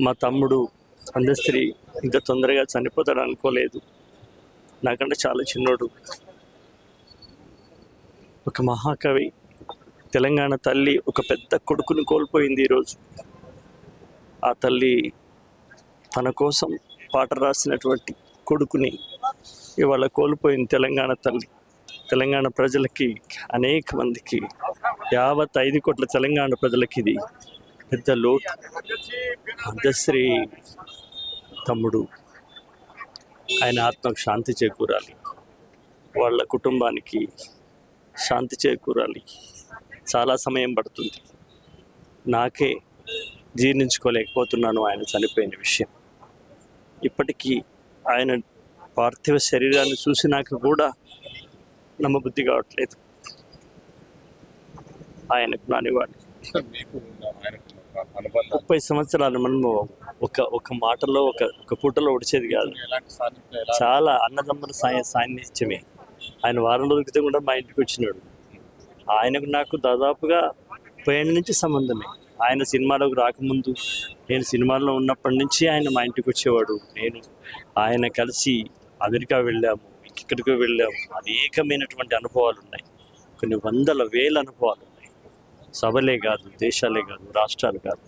మా తమ్ముడు అందస్త్రీ ఇంత తొందరగా చనిపోతాడు అనుకోలేదు. నాకంటే చాలా చిన్నోడు. ఒక మహాకవి తెలంగాణ తల్లి ఒక పెద్ద కొడుకుని కోల్పోయింది ఈరోజు. ఆ తల్లి తన కోసం పాట రాసినటువంటి కొడుకుని ఇవాళ కోల్పోయింది తెలంగాణ తల్లి. తెలంగాణ ప్రజలకి అనేక మందికి యావత్ ఐదు కోట్ల తెలంగాణ ప్రజలకి ఇది పెద్ద లోటు. అందశ్రీ తమ్ముడు. ఆయన ఆత్మకు శాంతి చేకూరాలి. వాళ్ళ కుటుంబానికి శాంతి చేకూరాలి. చాలా సమయం పడుతుంది. నాకే జీర్ణించుకోలేకపోతున్నాను ఆయన చనిపోయిన విషయం. ఇప్పటికీ ఆయన పార్థివ శరీరాన్ని చూసినాక కూడా నమ్మబుద్ధి కావట్లేదు. ఆయనకు నానివాడు ముప్పై సంవత్సరాలు మనము ఒక ఒక మాటలో ఒక ఒక పూటలో ఒడిచేది కాదు. చాలా అన్నదమ్ముల సాయ సాన్నిధ్యమే. ఆయన వారం రోజుల క్రితం కూడా మా ఇంటికి వచ్చినాడు. ఆయనకు నాకు దాదాపుగా పోయిన నుంచి సంబంధమే. ఆయన సినిమాలోకి రాకముందు నేను సినిమాల్లో ఉన్నప్పటి నుంచి ఆయన మా ఇంటికి వచ్చేవాడు. నేను ఆయన కలిసి అమెరికా వెళ్ళాము ఇక్కడికి వెళ్ళాము. అనేకమైనటువంటి అనుభవాలు ఉన్నాయి. కొన్ని వందల వేల అనుభవాలు. సభలే కాదు దేశాలే కాదు రాష్ట్రాలు కాదు.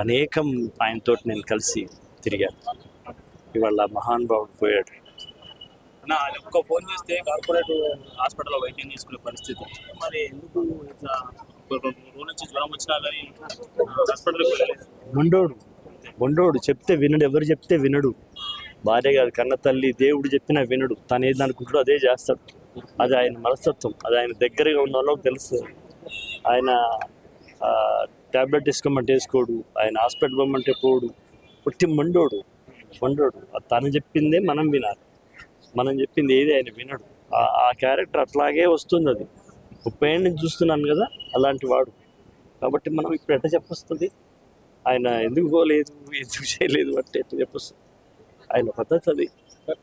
అనేకం ఆయనతో నేను కలిసి తిరిగాను. ఇవాళ మహానుభావుడు పోయాడు. ఆయన ఒక్క ఫోన్ చేస్తే కార్పొరేట్ హాస్పిటల్లో వైద్యం తీసుకునే పరిస్థితి. మరి ఎందుకు ఇట్లా ఒక రెండు మూడు రోజుల నుంచి జ్వరం వచ్చినా కానీ హాస్పిటల్కి వెళ్ళలేదు మొండోడు మొండోడు చెప్తే వినడు ఎవరు చెప్తే వినడు. భార్య కాదు కన్న తల్లి దేవుడు చెప్పినా వినడు. తను ఏది అనుకుంటాడో అదే చేస్తాడు. అది ఆయన మనస్తత్వం. అది ఆయన దగ్గరగా ఉన్న వాళ్ళకి తెలుసు ఆయన ట్యాబ్లెట్ వేసుకోమంటే వేసుకోడు ఆయన హాస్పిటల్ పోమంటే పోడు పుట్టి మండోడు మండోడు. అది తను చెప్పిందే మనం వినాలి. మనం చెప్పింది ఏది ఆయన వినడు. ఆ- క్యారెక్టర్ అట్లాగే వస్తుంది అది. ముప్పై ఏళ్ళ నుంచి చూస్తున్నాను కదా అలాంటి వాడు. కాబట్టి మనం ఇప్పుడు ఎట్లా చెప్పొస్తుంది? ఆయన ఎందుకు పోలేదు ఎందుకు చేయలేదు అంటే ఎట్లా చెప్పొస్తుంది? ఆయన పద్ధతి అది.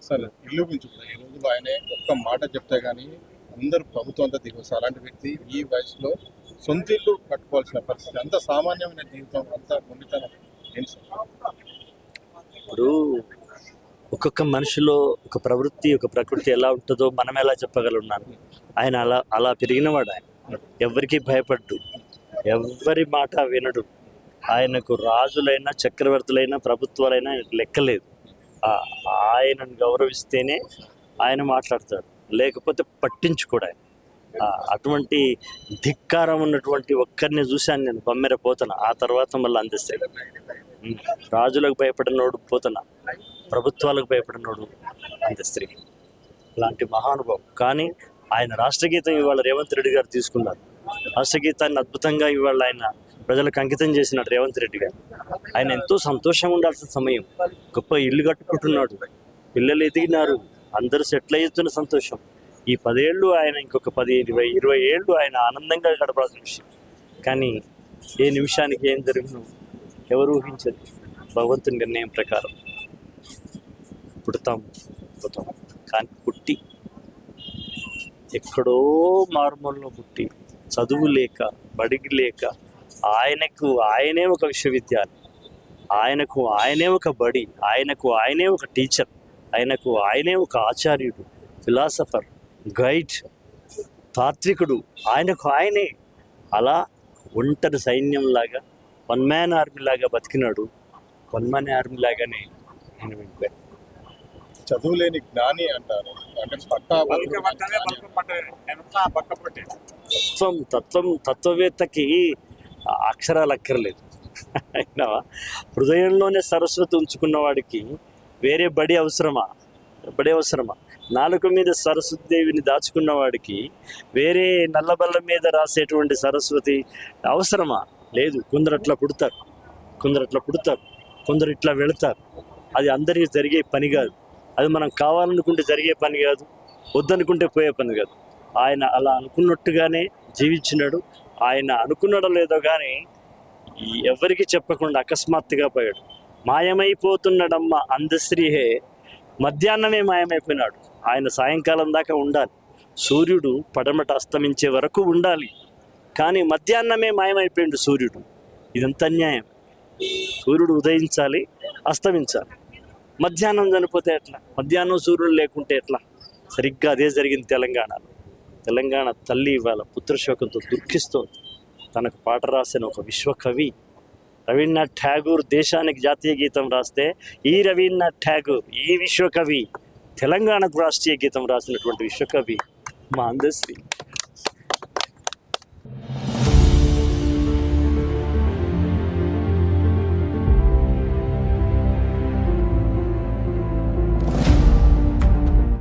సరే ఇల్లు గురించి కూడా ఈ ఒక్క మాట చెప్తే కానీ అందరూ ప్రభుత్వంతో అంతా అలాంటి వ్యక్తి ఈ వయసులో సొంత ఇల్లు కట్టుకోవాల్సిన పరిస్థితి. అంత సామాన్యమైన జీవితం అంత మొండితనం ఇప్పుడు ఒక్కొక్క మనిషిలో ఒక ప్రవృత్తి ఒక ప్రకృతి ఎలా ఉంటుందో మనం ఎలా చెప్పగలుగున్నాను ఆయన అలా అలా పెరిగినవాడు ఆయన. ఎవరికి భయపడ్డు. ఎవరి మాట వినడు. ఆయనకు రాజులైనా చక్రవర్తులైనా ప్రభుత్వాలైనా లెక్కలేదు. ఆయనను గౌరవిస్తేనే ఆయన మాట్లాడతాడు. లేకపోతే పట్టించుకోడు అటువంటి ధిక్కారం ఉన్నటువంటి ఒక్కరిని చూశాను నేను బమ్మెర పోతన. ఆ తర్వాత మళ్ళీ అందిస్తాడు రాజులకు భయపడినోడు పోతన. ప్రభుత్వాలకు భయపడినోడు అంత్యస్త్రీ అలాంటి మహానుభావం కానీ ఆయన రాష్ట్రగీతం ఇవాళ రేవంత్ రెడ్డి గారు తీసుకున్నారు. రాష్ట్రగీతాన్ని అద్భుతంగా ఇవాళ ఆయన ప్రజలకు అంకితం చేసినాడు రేవంత్ రెడ్డి గారు. ఆయన ఎంతో సంతోషంగా ఉండాల్సిన సమయం. గొప్ప ఇల్లు కట్టుకుంటున్నాడు. పిల్లలు ఎదిగినారు. అందరూ సెటిల్ అవుతున్న సంతోషం. ఈ పదేళ్ళు ఆయన ఇంకొక పది ఇరవై ఇరవై ఏళ్ళు ఆయన ఆనందంగా గడపాల్సిన విషయం. కానీ ఏ నిమిషానికి ఏం జరిగినో ఎవరు ఊహించరు. భగవంతుని నిర్ణయం ప్రకారం పుడతాం పోతాం కానీ పుట్టి ఎక్కడో మారుమూలలో పుట్టి చదువు లేక బడికి లేక ఆయనకు ఆయనే ఒక విశ్వవిద్యాలయం. ఆయనకు ఆయనే ఒక బడి ఆయనకు ఆయనే ఒక టీచర్. ఆయనకు ఆయనే ఒక ఆచార్యుడు ఫిలాసఫర్ గైడ్ తాత్వికుడు. ఆయనకు ఆయనే అలా ఒంటరి సైన్యంలాగా వన్ మ్యాన్ ఆర్మీ లాగా బతికినాడు. వన్ మ్యాన్ ఆర్మీ లాగానే ఆయన వెళ్ళిపోయాడు చదువు లేని జ్ఞాని అంటారు. తత్వం తత్వం తత్వవేత్తకి అక్షరాలు అక్కర్లేదు. అయినా హృదయంలోనే సరస్వతి ఉంచుకున్న వాడికి వేరే బడి అవసరమా? బడి అవసరమా? నాలుక మీద సరస్వతి దేవిని దాచుకున్న వాడికి వేరే నల్లబల్ల మీద రాసేటువంటి సరస్వతి అవసరమా? లేదు కొందరు అట్లా పుడతారు కొందరు అట్లా పుడతారు కొందరు ఇట్లా వెళతారు. అది అందరికీ జరిగే పని కాదు. అది మనం కావాలనుకుంటే జరిగే పని కాదు. వద్దనుకుంటే పోయే పని కాదు. ఆయన అలా అనుకున్నట్టుగానే జీవించినాడు. ఆయన అనుకున్నాడో లేదో కానీ ఎవరికి చెప్పకుండా అకస్మాత్తుగా పోయాడు. మాయమైపోతున్నాడమ్మ అందశ్రీహే. మధ్యాహ్నమే మాయమైపోయినాడు. ఆయన సాయంకాలం దాకా ఉండాలి. సూర్యుడు పడమట అస్తమించే వరకు ఉండాలి. కానీ మధ్యాహ్నమే మాయమైపోయిండు సూర్యుడు. ఇదంత అన్యాయం. సూర్యుడు ఉదయించాలి అస్తమించాలి. మధ్యాహ్నం చనిపోతే ఎట్లా? మధ్యాహ్నం సూర్యుడు లేకుంటే ఎట్లా? సరిగ్గా అదే జరిగింది తెలంగాణలో. తెలంగాణ తల్లి ఇవాళ పుత్రశోకంతో దుఃఖిస్తోంది. తనకు పాట రాసిన ఒక విశ్వకవి రవీంద్రనాథ్ ఠాగూర్ దేశానికి జాతీయ గీతం రాస్తే ఈ రవీంద్రనాథ్ ఠాగూర్ ఈ విశ్వకవి తెలంగాణకు రాష్ట్రీయ గీతం రాసినటువంటి విశ్వకవి మా అందశ్రీ